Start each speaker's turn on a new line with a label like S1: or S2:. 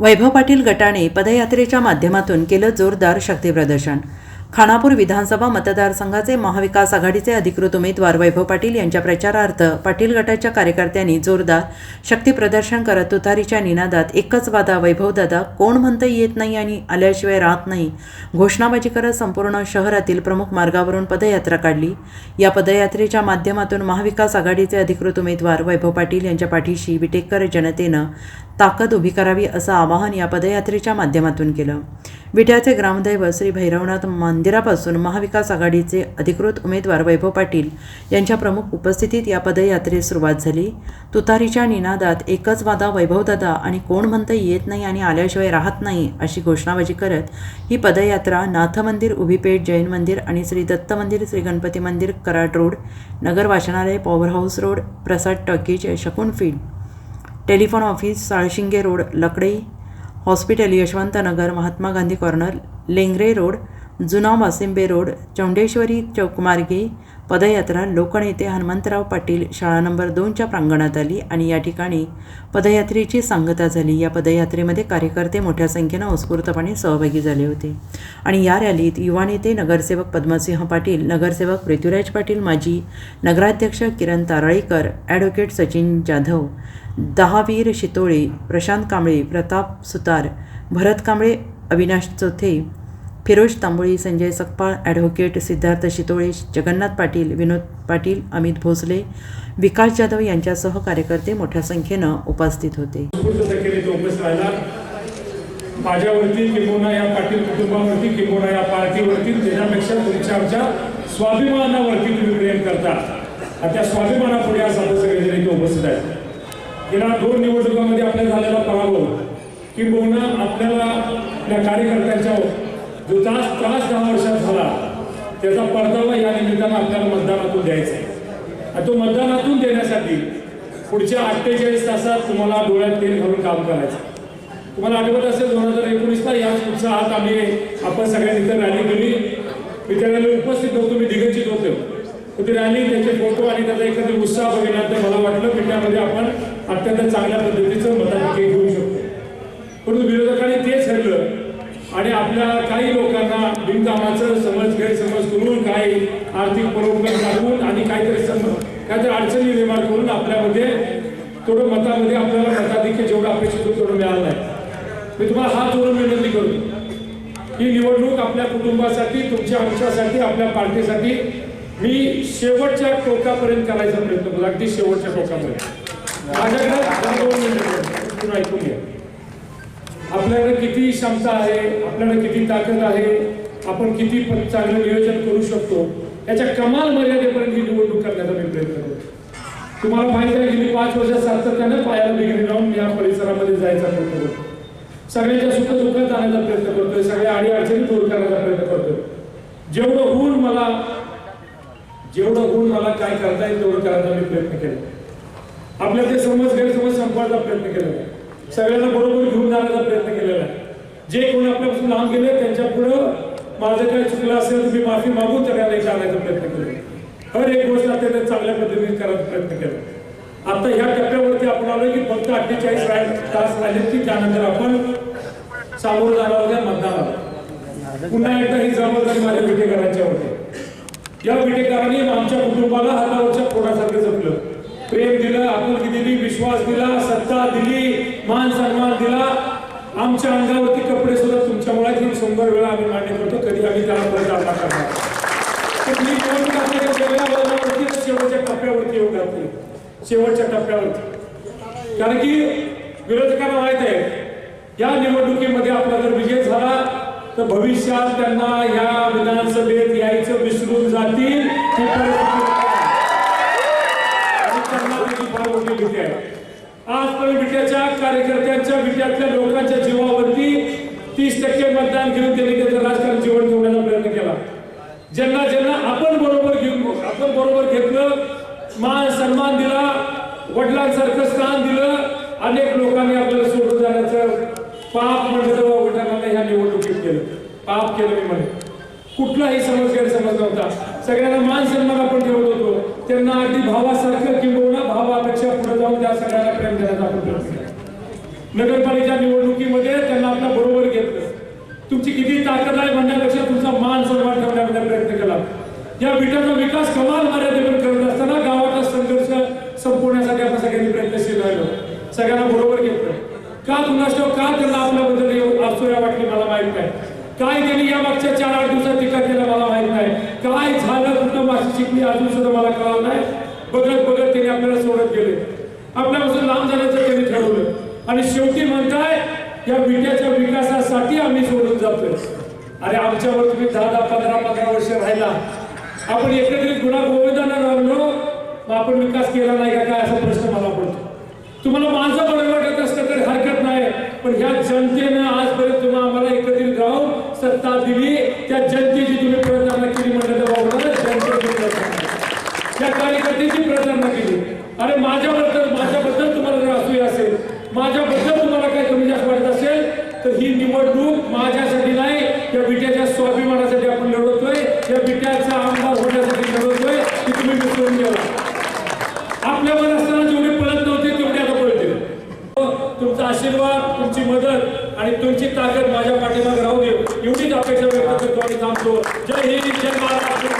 S1: वैभव पाटील गटाने पदयात्रेच्या माध्यमातून केलं जोरदार शक्तीप्रदर्शन. खानापूर विधानसभा मतदारसंघाचे महाविकास आघाडीचे अधिकृत उमेदवार वैभव पाटील यांच्या प्रचारार्थ पाटील गटाच्या कार्यकर्त्यांनी जोरदार शक्तीप्रदर्शन करत तुतारीच्या निनादात एकच वादा वैभवदादा कोण म्हणता येत नाही आणि आल्याशिवाय राहत नाही घोषणाबाजी करत संपूर्ण शहरातील प्रमुख मार्गावरून पदयात्रा काढली. या पदयात्रेच्या माध्यमातून महाविकास आघाडीचे अधिकृत उमेदवार वैभव पाटील यांच्या पाठीशी विटेकर जनतेनं ताकद उभी करावी असं आवाहन या पदयात्रेच्या माध्यमातून केलं. विट्याचे ग्रामदैवत श्री भैरवनाथ मंदिरापासून महाविकास आघाडीचे अधिकृत उमेदवार वैभव पाटील यांच्या प्रमुख उपस्थितीत या पदयात्रेस सुरुवात झाली. तुतारीच्या निनादात एकच वादा वैभवदादा आणि कोण म्हणता येत नाही आणि आल्याशिवाय राहत नाही अशी घोषणाबाजी करत ही पदयात्रा नाथ मंदिर उभीपेठ जैन मंदिर आणि श्री दत्त मंदिर श्री गणपती मंदिर कराड रोड नगर वाचनालय power house road Prasad talkies Shakun field. Telephone office Salshinge road Lakdai hospital Yashwantnagar Mahatma Gandhi corner Lengare road जुना वासिंबे रोड चौंडेश्वरी चौकमार्गे पदयात्रा लोकनेते हनुमंतराव पाटील शाळा नंबर दोनच्या प्रांगणात आली आणि या ठिकाणी पदयात्रेची सांगता झाली. या पदयात्रेमध्ये कार्यकर्ते मोठ्या संख्येनं उत्स्फूर्तपणे सहभागी झाले होते. आणि या रॅलीत युवा नेते नगरसेवक पद्मसिंह पाटील नगरसेवक पृथ्वीराज पाटील माजी नगराध्यक्ष किरण तारळीकर ॲडव्होकेट सचिन जाधव दहावीर शितोळे प्रशांत कांबळे प्रताप सुतार भरत कांबळे अविनाश चोथे फिरोज तांबोळी संजय सकपाळ ॲडव्होकेट सिद्धार्थ शितोळे जगन्नाथ पाटील विनोद पाटील अमित भोसले विकास जाधव यांच्यासह कार्यकर्ते मोठ्या संख्येनं उपस्थित होते.
S2: माझ्यावरती किंबहुना या पाटील कुटुंबावरती किंबहुना या पार्टीवरती त्याच्यापेक्षा तुमच्या आमच्या स्वाभिमानावरती तुम्ही प्रेम करता. आणि त्या स्वाभिमानापुढे आज आपण सगळेजण इथे उपस्थित आहेत. गेल्या दोन निवडणुकांमध्ये आपल्या झालेला पराभव किंबहुना आपल्याला आपल्या कार्यकर्त्यांच्या जो त्रास त्रास दहा वर्षात झाला त्याचा परतावा या निमित्तानं आपल्याला मतदानातून द्यायचा आहे. आणि तो मतदानातून देण्यासाठी पुढच्या अठ्ठेचाळीस तासात तुम्हाला डोळ्यात तेल घालून काम करायचं तुम्हाला आठवत असेल दोन हजार एकोणीसला याच उत्साहात आम्ही आपण सगळ्यांनी तर रॅली केली. मी त्या उपस्थित होतो मी दिगंचित होतो. तर ती रॅली त्याचे फोटो आणि त्याचा एखादी उत्साह बघितल्यानंतर मला वाटलं की त्यामध्ये आपण अत्यंत चांगल्या पद्धतीचं मताधिके घेऊ शकतो. परंतु विरोधकांनी तेच ठरलं आणि आपल्या काही लोकांना बिनकामाचं समज गैरसमज करून काही आर्थिक परोपकार दाखवून आणि काहीतरी सम काहीतरी अडचणी निर्माण करून आपल्यामध्ये थोडं मतामध्ये आपल्याला मताधिक्य जेवढं अपेक्षित होतं तेवढं मिळालं नाही. मी तुम्हाला हात जोडून विनंती करतो ही निवडणूक आपल्या कुटुंबासाठी तुमच्या आमच्यासाठी आपल्या पार्टीसाठी मी शेवटच्या टोकापर्यंत करायचा प्रयत्न करू. अगदी शेवटच्या टोकापर्यंत माझ्याकडे ऐकून घ्या. आपल्याकडे किती क्षमता आहे आपल्याकडे किती ताकद आहे आपण किती पण चांगलं नियोजन करू शकतो याच्या कमाल मर्यादेपर्यंत ही निवडणूक करण्याचा मी प्रयत्न करतो. तुम्हाला माहिती आहे गेली पाच वर्षात सातत्यानं पायाला बिगिरी लावून या परिसरामध्ये जायचा प्रयत्न करतो. सगळ्यांच्या सुख दुःखात आणण्याचा प्रयत्न करतोय सगळ्या आडी अडचणी दूर करण्याचा प्रयत्न करतोय. जेवढं होऊन मला जेवढं होऊन मला काय करता येईल तेवढं करायचा मी प्रयत्न केला. आपल्या ते समज गैरसमज संपवायचा प्रयत्न केला. सगळ्यांना बरोबर घेऊन जाण्याचा प्रयत्न केलेला आहे. जे कोणी आपल्यापासून लांब गेले त्यांच्या पुढं माझं काय चुकलं असेल तर मी माफी मागू सगळ्यांना याला आणायचा प्रयत्न केला. हर एक गोष्ट अत्यंत चांगल्या पद्धतीने करायचा प्रयत्न केला. आता ह्या टप्प्यावरती आपण आलो की फक्त अठ्ठेचाळीस तास राहिले की त्यानंतर आपण सामोरं जाणार होत्या मतदानाला पुन्हा एकदा ही जबाबदारी माझ्या विटेकरांच्या होती या विटेकरांनी आमच्या कुटुंबाला हातावरच्या पोटासारखं जपलं. प्रेम दिलं आपुलकी दिली विश्वास दिला सत्ता दिली मान सन्मान दिला. आमच्या अंगावरती कपडे सुद्धा तुमच्यामुळे मुळात शंभर वेळा आम्ही मान्य करतो. कधी आम्ही त्याला परत करणार शेवटच्या टप्प्यावरती येऊ घातली शेवटच्या टप्प्यावरती. कारण की विरोधकांना माहीत आहे या निवडणुकीमध्ये आपला जर विजय झाला तर भविष्यात त्यांना या विधानसभेत यायचं विसरून जातील ही परिस्थिती आणि त्यांना त्याची फार मोठी भीती आहे आजपर्यंत विट्याच्या कार्यकर्त्यांच्या विट्यातल्या लोकांच्या जीवावरती तीस टक्के मतदान घेऊन त्यांनी त्याचं राजकारण जीवन ठेवण्याचा प्रयत्न केला. ज्यांना ज्यांना आपण बरोबर घेऊन आपण बरोबर घेतलं मान सन्मान दिला वडिलांसारखं स्थान दिलं अनेक लोकांनी आपल्याला सोडून जाण्याचं पाप म्हणजे वडिलांना ह्या निवडणुकीत केलं. पाप केलं मी म्हणे कुठलाही समज गैरसमज नव्हता. सगळ्यांना मान सन्मान आपण ठेवत होतो. त्यांना अगदी भावासारखं किंवा भावापेक्षा पुढे जाऊन त्या सगळ्याला प्रेम देण्याचा प्रयत्न नगरपालिका निवडणुकीमध्ये त्यांना आपल्या बरोबर घेतलं. तुमची किती ताकद आहे म्हणण्यापेक्षा तुमचा मान सन्मान ठेवण्याबद्दल प्रयत्न केला. या विटाचा विकास कमाल मर्यादेवर करत असताना गावाचा संघर्ष संपवण्यासाठी आपण सगळ्यांनी प्रयत्नशील राहिलो सगळ्यांना बरोबर घेतलं. का कुणाष्ट का त्यांना आपल्याबद्दल आसुऱ्या वाटली मला माहीत नाही. काय त्यांनी या मागच्या चार आठ दिवसात टीका केला मला माहीत नाही. काय झालं? कुठं माझी शिकली अजून सुद्धा मला कळलं नाही. बघत बघत त्यांनी आपल्याला सोडत गेले. आपल्यापासून लांब जाण्याचं त्यांनी ठरवलं. आणि शेवटी म्हणताय या विट्याच्या विकासासाठी आम्ही सोडून जातोय. अरे आमच्यावर तुम्ही दहा दहा पंधरा पंधरा वर्ष राहिला. आपण एकत्रित गुन्हा गोविंदांना राहिलो मग आपण विकास केला नाही का काय असा प्रश्न मला पडतो. तुम्हाला माझं बरं वाटत असतं तर हरकत नाही पण ह्या जनतेनं आजपर्यंत तुम्हाला आम्हाला एकत्रित राहून सत्ता दिली. त्या जनतेची तुम्ही प्रयत्न केली म्हटलं तर बाबा त्या कार्यकर्त्याची प्रचारणा केली. आणि माझ्याबद्दल माझ्याबद्दल तुम्हाला जर असूया असेल माझ्याबद्दल तुम्हाला काही कमी जास्त वाटत असेल तर ही निवडणूक माझ्यासाठी नाही या बिट्याच्या स्वाभिमानासाठी आपण लढवतोय या बिट्याचा आमदार होण्यासाठी लढवतोय की तुम्ही विसरून गेला आपल्यावर असताना जेवढे पळत नव्हते तेवढे आता पळते हो, तुमचा आशीर्वाद तुमची मदत आणि तुमची ताकद माझ्या पाठीमागे राहू दे एवढीच अपेक्षा व्यक्त करतो आणि थांबतो. जय हिंद जय Maharashtra.